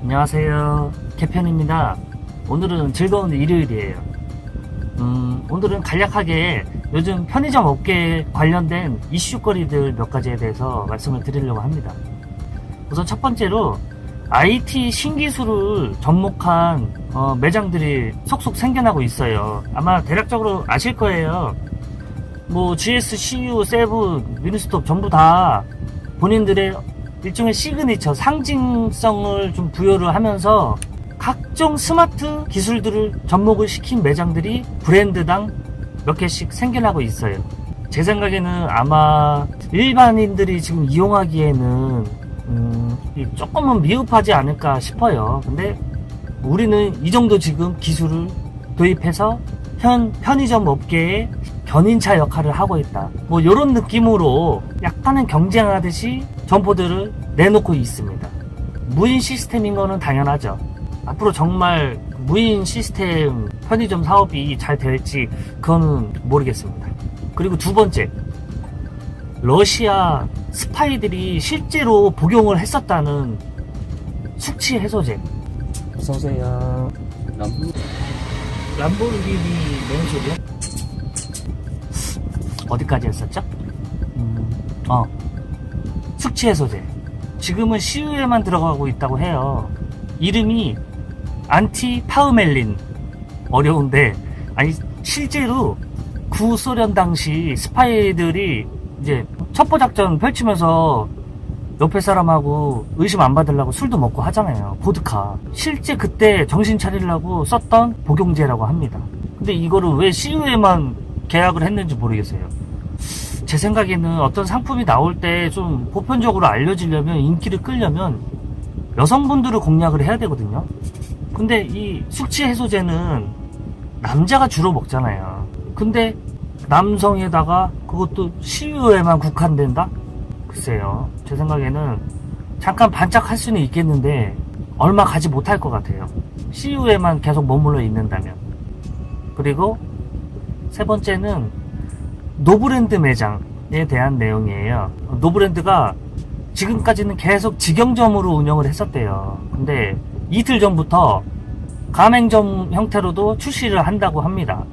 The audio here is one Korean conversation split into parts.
안녕하세요. 개편입니다. 오늘은 즐거운 일요일이에요. 음, 오늘은 간략하게 요즘 편의점 업계에 관련된 이슈거리들 몇 가지에 대해서 말씀을 드리려고 합니다. 우선 첫 번째로 IT 신기술을 접목한 어, 매장들이 속속 생겨나고 있어요. 아마 대략적으로 아실 거예요. 뭐 GS, CU, 세븐, 미니스톱 전부 다 본인들의 일종의 시그니처, 상징성을 좀 부여를 하면서 각종 스마트 기술들을 접목을 시킨 매장들이 브랜드당 몇 개씩 생겨나고 있어요. 제 생각에는 아마 일반인들이 지금 이용하기에는 음, 이 조금은 미흡하지 않을까 싶어요. 근데 우리는 이 정도 지금 기술을 도입해서 현 편의점 업계에 견인차 역할을 하고 있다. 뭐 이런 느낌으로 약간은 경쟁하듯이 점포들을 내놓고 있습니다. 무인 시스템인 거는 당연하죠. 앞으로 정말 무인 시스템 편의점 사업이 잘 될지 그거는 모르겠습니다. 그리고 두 번째, 러시아 스파이들이 실제로 복용을 했었다는 숙취 해소제. 어서오세요. 람보르기니 맨소리요? 어디까지 했었죠? 음, 어. 숙취 해소제. 지금은 CU에만 들어가고 있다고 해요. 이름이 안티 파우멜린. 어려운데, 아니, 실제로 구소련 당시 스파이들이 이제 첩보 작전 펼치면서 옆에 사람하고 의심 안 받으려고 술도 먹고 하잖아요. 보드카. 실제 그때 정신 차리려고 썼던 복용제라고 합니다. 근데 이거를 왜 CU에만 계약을 했는지 모르겠어요. 제 생각에는 어떤 상품이 나올 때 좀 보편적으로 알려지려면 인기를 끌려면 여성분들을 공략을 해야 되거든요. 근데 이 숙취 해소제는 남자가 주로 먹잖아요. 근데 남성에다가 그것도 CU에만 국한된다? 글쎄요. 제 생각에는 잠깐 반짝할 수는 있겠는데 얼마 가지 못할 것 같아요. CU에만 계속 머물러 있는다면. 그리고 세 번째는 노브랜드 매장에 대한 내용이에요. 노브랜드가 지금까지는 계속 직영점으로 운영을 했었대요. 근데 이틀 전부터 가맹점 형태로도 출시를 한다고 합니다.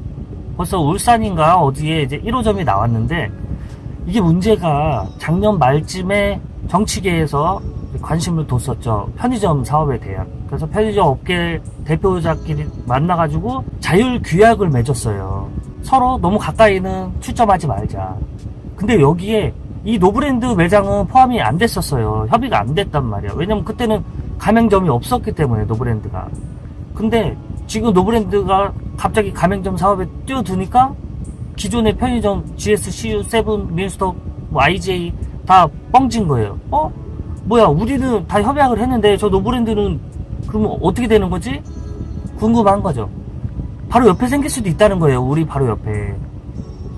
벌써 울산인가 어디에 이제 1호점이 나왔는데 이게 문제가 작년 말쯤에 정치계에서 관심을 뒀었죠. 편의점 사업에 대한. 그래서 편의점 업계 대표자끼리 만나가지고 자율 규약을 맺었어요. 서로 너무 가까이는 출점하지 말자. 근데 여기에 이 노브랜드 매장은 포함이 안 됐었어요. 협의가 안 됐단 말이야. 왜냐면 그때는 가맹점이 없었기 때문에 노브랜드가. 근데 지금 노브랜드가 갑자기 가맹점 사업에 뛰어드니까 기존의 편의점 GS, CU, 세븐, 민스톱, 뭐 IJ 다 뻥진 거예요. 어? 뭐야, 우리는 다 협약을 했는데 저 노브랜드는 그러면 어떻게 되는 거지? 궁금한 거죠. 바로 옆에 생길 수도 있다는 거예요. 우리 바로 옆에.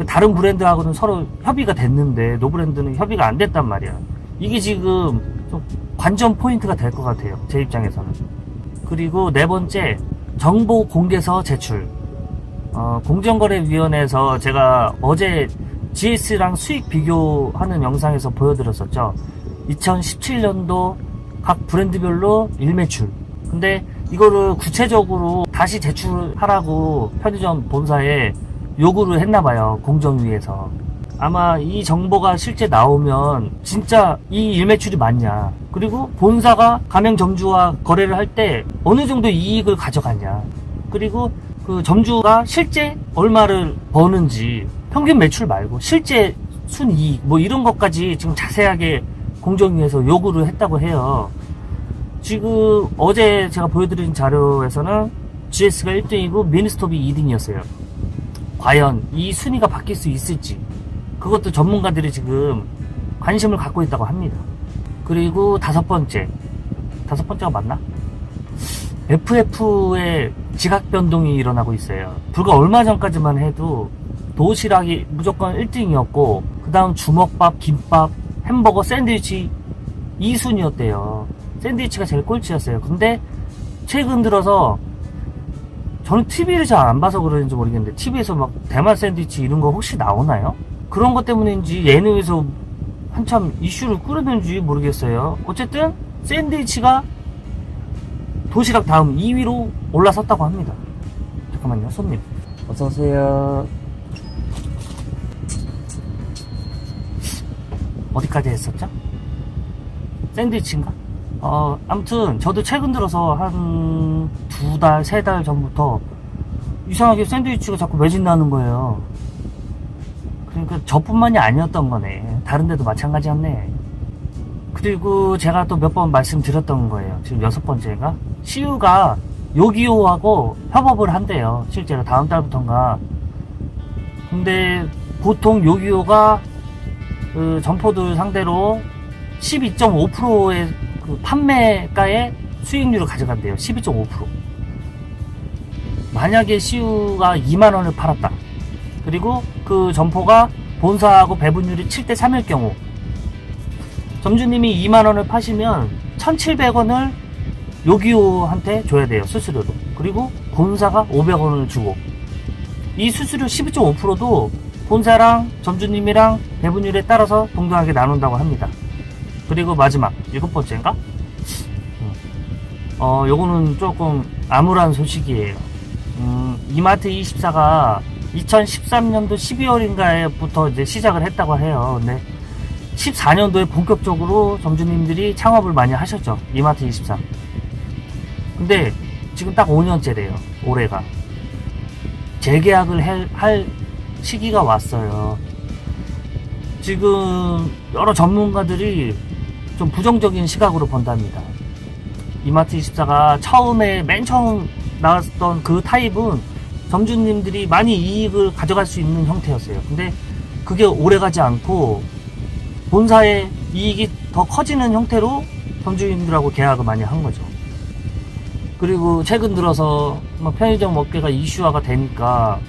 다른 브랜드하고는 서로 협의가 됐는데 노브랜드는 협의가 안 됐단 말이야. 이게 지금 좀 관전 포인트가 될 것 같아요. 제 입장에서는. 그리고 네 번째, 정보 공개서 제출. 어, 공정거래위원회에서 제가 어제 GS랑 수익 비교하는 영상에서 보여드렸었죠. 2017년도 각 브랜드별로 일매출. 근데 이거를 구체적으로 다시 제출하라고 편의점 본사에 요구를 했나 봐요. 공정위에서. 아마 이 정보가 실제 나오면 진짜 이 일매출이 맞냐. 그리고 본사가 가맹점주와 거래를 할 때 어느 정도 이익을 가져가냐. 그리고 그 점주가 실제 얼마를 버는지 평균 매출 말고 실제 순이익 뭐 이런 것까지 지금 자세하게 공정위에서 요구를 했다고 해요. 지금 어제 제가 보여드린 자료에서는 GS가 1등이고 미니스톱이 2등이었어요. 과연 이 순위가 바뀔 수 있을지 그것도 전문가들이 지금 관심을 갖고 있다고 합니다. 그리고 다섯 번째 다섯 번째가 맞나? FF의 지각 변동이 일어나고 있어요. 불과 얼마 전까지만 해도 도시락이 무조건 1등이었고 그 다음 주먹밥, 김밥, 햄버거, 샌드위치 2순위였대요. 샌드위치가 제일 꼴찌였어요. 근데 최근 들어서 저는 TV를 잘 안 봐서 그런지 모르겠는데 TV에서 막 대만 샌드위치 이런 거 혹시 나오나요? 그런 것 때문인지 예능에서 한참 이슈를 끌었는지 모르겠어요. 어쨌든 샌드위치가 도시락 다음 2위로 올라섰다고 합니다. 잠깐만요, 손님. 어서오세요. 어디까지 했었죠? 샌드위치인가? 어, 아무튼, 저도 최근 들어서 한 두 달, 세 달 전부터 이상하게 샌드위치가 자꾸 매진나는 거예요. 그러니까 저뿐만이 아니었던 거네. 다른 데도 마찬가지였네. 그리고 제가 또 몇 번 말씀드렸던 거예요. 지금 여섯 번째가. CU가 요기요하고 협업을 한대요. 실제로 다음 달부터인가. 근데 보통 요기요가 그 점포들 상대로 12.5%의 그 판매가의 수익률을 가져간대요. 12.5%. 만약에 CU가 2만 원을 팔았다. 그리고 그 점포가 본사하고 배분율이 7대 3일 경우 점주님이 2만 원을 파시면 1,700원을 요기요한테 줘야 돼요. 수수료로. 그리고 본사가 500원을 주고 이 수수료 12.5%도 본사랑 점주님이랑 배분율에 따라서 동등하게 나눈다고 합니다. 그리고 마지막 일곱 번째인가? 음. 어, 요거는 조금 암울한 소식이에요. 음, 이마트 24가 2013년도 12월인가에부터 이제 시작을 했다고 해요. 근데 14년도에 본격적으로 점주님들이 창업을 많이 하셨죠. 이마트 24. 근데 지금 딱 5년째래요. 올해가. 재계약을 해- 할 시기가 왔어요. 지금 여러 전문가들이 좀 부정적인 시각으로 본답니다. 이마트 24가 처음에 맨 처음 나왔던 그 타입은 점주님들이 많이 이익을 가져갈 수 있는 형태였어요. 근데 그게 오래 가지 않고 본사의 이익이 더 커지는 형태로 점주님들하고 계약을 많이 한 거죠. 그리고 최근 들어서 뭐 편의점 업계가 이슈화가 되니까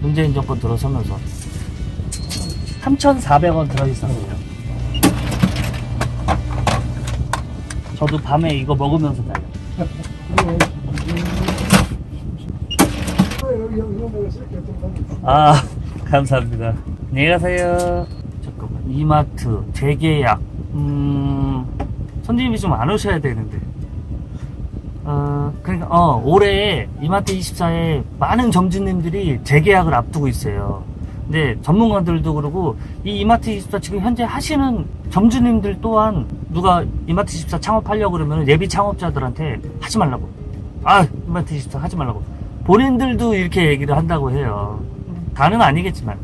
문재인 정권 들어서면서 3,400원 들어있었네요. 저도 밤에 이거 먹으면서 자요. 아, 감사합니다. 안녕히 가세요. 잠깐만, 이마트, 재계약, 음, 손님이 좀 안 오셔야 되는데. 어, 그러니까, 어, 올해 이마트 24에 많은 점주님들이 재계약을 앞두고 있어요. 근데 전문가들도 그러고, 이 이마트 24 지금 현재 하시는 점주님들 또한 누가 이마트 24 창업하려고 그러면 예비 창업자들한테 하지 말라고. 아, 이마트 24 하지 말라고. 본인들도 이렇게 얘기를 한다고 해요. 다는 아니겠지만.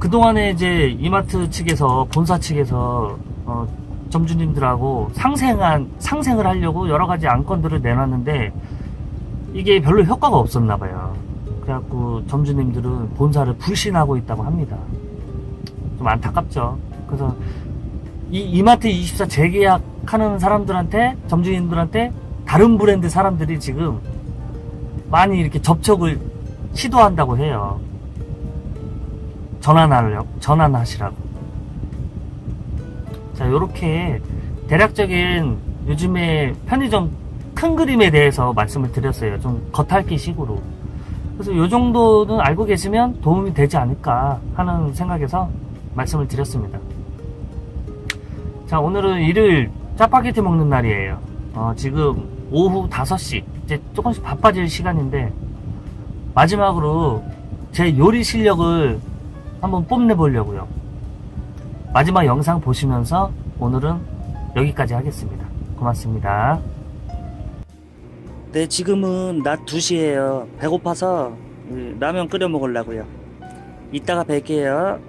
그동안에 이제 이마트 측에서, 본사 측에서, 어, 점주님들하고 상생한, 상생을 하려고 여러 가지 안건들을 내놨는데, 이게 별로 효과가 없었나 봐요. 그래갖고 점주님들은 본사를 불신하고 있다고 합니다. 좀 안타깝죠. 그래서 이 이마트 24 재계약하는 사람들한테, 점주님들한테 다른 브랜드 사람들이 지금 많이 이렇게 접촉을 시도한다고 해요. 전환하려고, 전환하시라고. 자, 요렇게 대략적인 요즘에 편의점 큰 그림에 대해서 말씀을 드렸어요. 좀 겉핥기 식으로. 그래서 요 정도는 알고 계시면 도움이 되지 않을까 하는 생각에서 말씀을 드렸습니다. 자, 오늘은 일요일 짜파게티 먹는 날이에요. 어, 지금 오후 5시, 이제 조금씩 바빠질 시간인데, 마지막으로 제 요리 실력을 한번 뽐내 보려고요. 마지막 영상 보시면서 오늘은 여기까지 하겠습니다. 고맙습니다. 네, 지금은 낮 2시에요. 배고파서 라면 끓여 먹으려고요. 이따가 뵐게요.